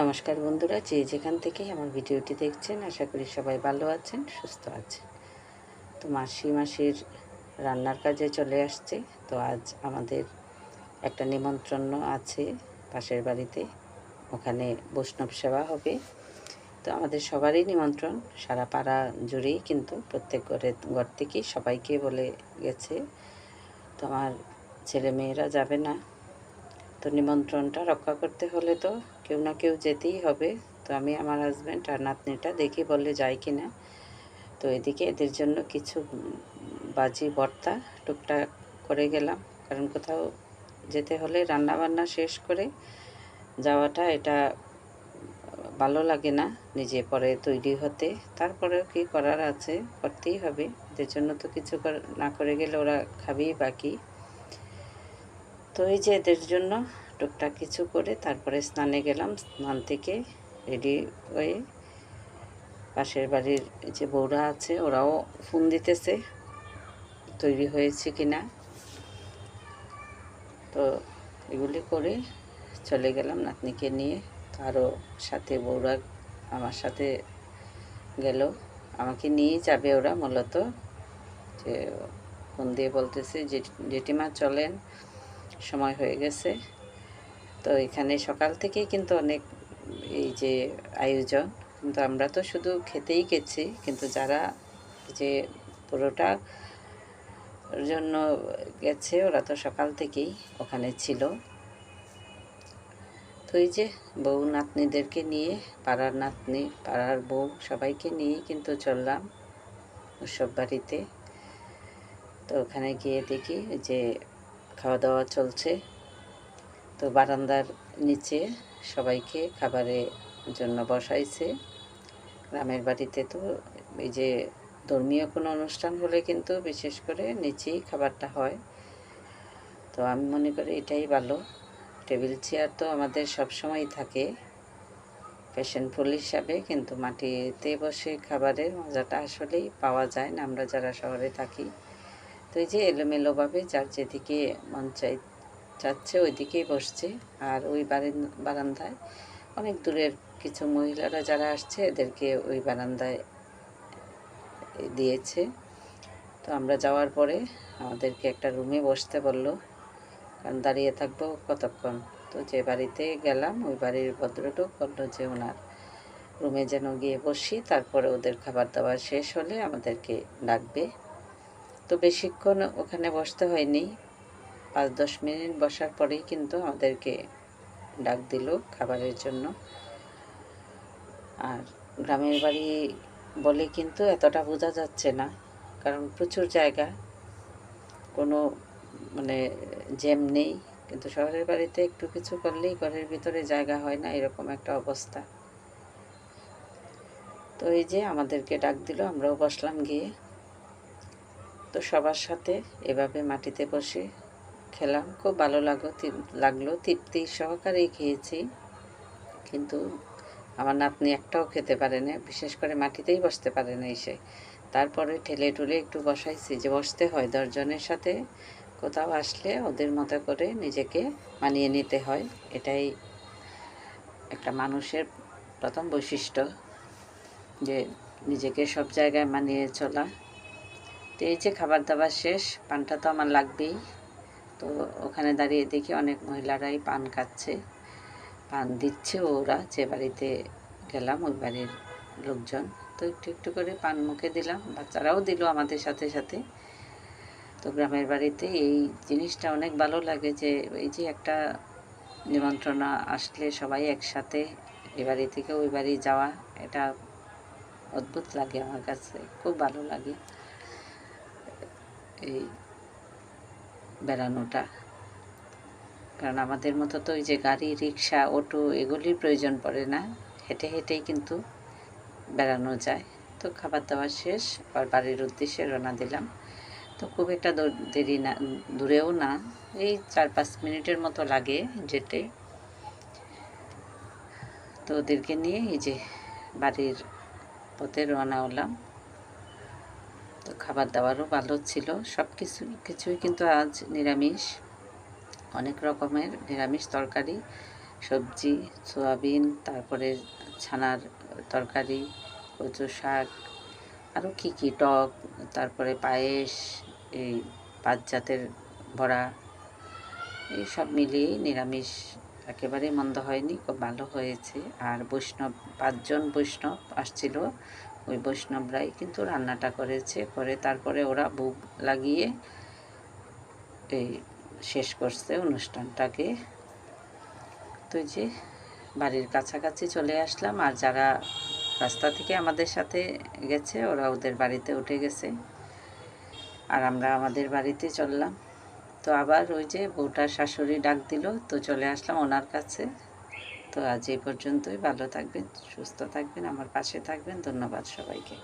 নমস্কার বন্ধুরা, যে যেখান থেকে আমার ভিডিওটি দেখছেন, আশা করি সবাই ভালো আছেন, সুস্থ আছেন। তো মাসি মাসির রান্নার কাজে চলে আসছে, তো আজ আমাদের একটা নিমন্ত্রণ আছে পাশের বাড়িতে, ওখানে বৈষ্ণব সেবা হবে। তো আমাদের সবারই নিমন্ত্রণ, সারা পাড়া জুড়েই কিন্তু, প্রত্যেক ঘরের ঘর থেকেই সবাইকে বলে গেছে, তো আমার ছেলে মেয়েরা যাবে না। তো নিমন্ত্রণটা রক্ষা করতে হলে তো কেউ না কেউ যেতেই হবে। তো আমি আমার হাজব্যান্ড আর নাতনিটা দেখি বললে যাই কি না। তো এদিকে এদের জন্য কিছু বাজি ভর্তা টুকটাক করে গেলাম। কারণ কোথাও যেতে হলে রান্না বান্না শেষ করে যাওয়াটা এটা ভালো লাগে না নিজে পরে তৈরি হতে। তারপরেও কি করার আছে? করতেই হবে। এদের জন্য তো কিছু না করে গেলে ওরা খাবেই বাকি। তো এই যে এদের জন্য টুকটাক কিছু করে তারপরে স্নানে গেলাম, স্নান থেকে রেডি হয়ে পাশের বাড়ির যে বউরা আছে ওরাও ফোন দিতেছে, তৈরি হয়েছে কিনা। তো এগুলি করে চলে গেলাম নাতনিকে নিয়ে। আরও সাথে বউরা আমার সাথে গেল। আমাকে নিয়েই যাবে ওরা মূলত। যে ফোন দিয়ে বলতেছে জেঠিমা চলেন, সময় হয়ে গেছে। তো এখানে সকাল থেকেই কিন্তু অনেক এই যে আয়োজন। কিন্তু আমরা তো শুধু খেতেই গেছি, কিন্তু যারা যে পুরোটা জন্য গেছে, ওরা তো সকাল থেকেই ওখানে ছিল। তো এই যে বউ নাতনিদেরকে নিয়ে, পাড়ার নাতনি, পাড়ার বউ সবাইকে নিয়ে কিন্তু চললাম উৎসব বাড়িতে। তো ওখানে গিয়ে দেখি যে খাওয়া দাওয়া চলছে। তো বারান্দার নিচে সবাইকে খাবারের জন্য বসাইছে। গ্রামের বাড়িতে তো এই যে ধর্মীয় কোনো অনুষ্ঠান হলে কিন্তু বিশেষ করে নিচেই খাবারটা হয়। তো আমি মনে করি এটাই ভালো। টেবিল চেয়ার তো আমাদের সবসময় থাকে। ফ্যাশন ফুল হিসাবে কিন্তু মাটিতে বসে খাবারের মজাটা আসলেই পাওয়া যায় না, আমরা যারা শহরে থাকি। তো এই যে এলোমেলোভাবে যার যেদিকে মন চাই চাচ্ছে ওইদিকেই বসছে। আর ওই বারান- বারান্দায় অনেক দূরের কিছু মহিলারা যারা আসছে, এদেরকে ওই বারান্দায় দিয়েছে। তো আমরা যাওয়ার পরে আমাদেরকে একটা রুমে বসতে বলল, কারণ দাঁড়িয়ে থাকব কতক্ষণ? তো যে বাড়িতে গেলাম, ওই বাড়ির ভদ্রলোক বলল যে ওনার রুমে যেন গিয়ে বসি, তারপরে ওদের খাবার দাবার শেষ হলে আমাদেরকে ডাকবে। তো বেশিক্ষণ ওখানে বসতে হয়নি। পাঁচ, দশ মিনিট বসার পরেই কিন্তু আমাদেরকে ডাক দিল খাবারের জন্য। আর গ্রামের বাড়ি বলে কিন্তু এতটা বোঝা যাচ্ছে না, কারণ প্রচুর জায়গা, কোনো মানে জ্যাম নেই, কিন্তু শহরের বাড়িতে একটু কিছু করলেই ঘরের ভিতরে জায়গা হয় না, এরকম একটা অবস্থা। তো এই যে আমাদেরকে ডাক দিল, আমরাও বসলাম গিয়ে। তো সবার সাথে এভাবে মাটিতে বসে খেলাম, খুব ভালো লাগল লাগল, তৃপ্তি সহকারেই খেয়েছি। কিন্তু আমার নাতনি একটাও খেতে পারে না, বিশেষ করে মাটিতেই বসতে পারে না এসে। তারপরে ঠেলে টুলে একটু বসাইছি যে বসতে হয় দশজনের সাথে, কোথাও আসলে ওদের মতো করে নিজেকে মানিয়ে নিতে হয়। এটাই একটা মানুষের প্রথম বৈশিষ্ট্য যে নিজেকে সব জায়গায় মানিয়ে চলা। তো এই যে খাবার দাবার শেষ, পানটা তো আমার লাগবেই। তো ওখানে দাঁড়িয়ে দেখি অনেক মহিলারাই পান খাচ্ছে। পান দিচ্ছে ওরা, যে বাড়িতে গেলাম ওই বাড়ির লোকজন। তো একটু একটু করে পান মুখে দিলাম, বাচ্চারাও দিল আমাদের সাথে সাথে। তো গ্রামের বাড়িতে এই জিনিসটা অনেক ভালো লাগে যে এই যে একটা নিমন্ত্রণা আসলে সবাই একসাথে এ বাড়ি থেকে ওই বাড়ি যাওয়া, এটা অদ্ভুত লাগে আমার কাছে, খুব ভালো লাগে। এই বেড়ানোটা। কারণ আমাদের মতো তো ওই যে গাড়ি, রিক্সা, অটো এগুলির প্রয়োজন পড়ে না। হেঁটে হেঁটেই কিন্তু বেড়ানো যায়। তো খাবার দাবার শেষ, আবার বাড়ির উদ্দেশ্যে রওনা দিলাম। তো খুব একটা দূর- না, দূরেও না। এই চার পাঁচ মিনিটের মতো লাগে যেতে। তো ওদেরকে নিয়ে এই যে বাড়ির পথে রওনা হলাম। খাবার দাবারও ভালো ছিল। সব কিছু কিছুই কিন্তু আজ নিরামিষ। অনেক রকমের নিরামিষ তরকারি। সবজি, সয়াবিন, তারপরে ছানার তরকারি, কচু শাক, আরও কী কী, টক, তারপরে পায়েস, এই পাঁচ জাতের বড়া, এই সব মিলিয়েই নিরামিষ। একেবারে মন্দ হয়নি, খুব ভালো হয়েছে। আর বৈষ্ণব, পাঁচজন বৈষ্ণব আসছিল। ওই বৈষ্ণবরাই কিন্তু রান্নাটা করেছে, করে তারপরে ওরা বুক লাগিয়ে এই শেষ করছে অনুষ্ঠানটাকে। তো যে বাড়ির কাছাকাছি চলে আসলাম, আর যারা রাস্তা থেকে আমাদের সাথে গেছে, ওরা ওদের বাড়িতে উঠে গেছে, আর আমরা আমাদের বাড়িতে চললাম। তো আবার ওই যে বউটার শাশুড়ি ডাক দিল, তো চলে আসলাম ওনার কাছে। তো আজ এই পর্যন্তই। ভালো থাকবেন সুস্থ থাকবেন আমার পাশে থাকবেন। ধন্যবাদ সবাইকে।